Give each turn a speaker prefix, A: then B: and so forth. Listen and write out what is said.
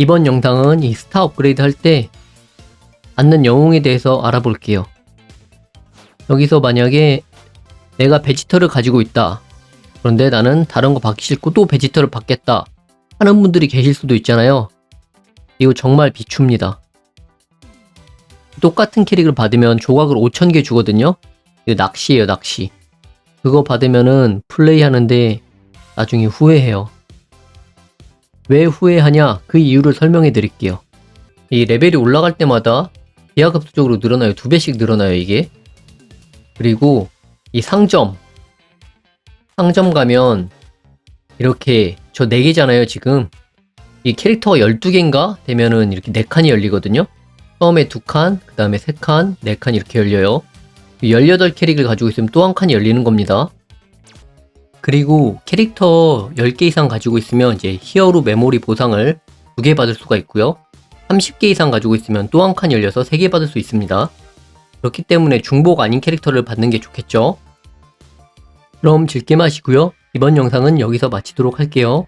A: 이번 영상은 이 스타 업그레이드 할때 받는 영웅에 대해서 알아볼게요. 여기서 만약에 내가 베지터를 가지고 있다. 그런데 나는 다른 거 받기 싫고 또 베지터를 받겠다. 하는 분들이 계실 수도 있잖아요. 이거 정말 비춥니다. 똑같은 캐릭을 받으면 조각을 5,000개 주거든요. 이거 낚시예요, 낚시. 그거 받으면은 플레이 하는데 나중에 후회해요. 왜 후회하냐? 그 이유를 설명해 드릴게요. 이 레벨이 올라갈 때마다 비하급수적으로 늘어나요. 두 배씩 늘어나요, 이게. 그리고 이 상점. 상점 가면 이렇게 저 4개잖아요, 지금. 이 캐릭터가 12개인가 되면은 이렇게 4칸이 열리거든요. 처음에 2칸, 그 다음에 3칸, 4칸 이렇게 열려요. 18 캐릭을 가지고 있으면 또 한 칸이 열리는 겁니다. 그리고 캐릭터 10개 이상 가지고 있으면 이제 히어로 메모리 보상을 2개 받을 수가 있고요. 30개 이상 가지고 있으면 또 한 칸 열려서 3개 받을 수 있습니다. 그렇기 때문에 중복 아닌 캐릭터를 받는 게 좋겠죠. 그럼 즐게 마시고요. 이번 영상은 여기서 마치도록 할게요.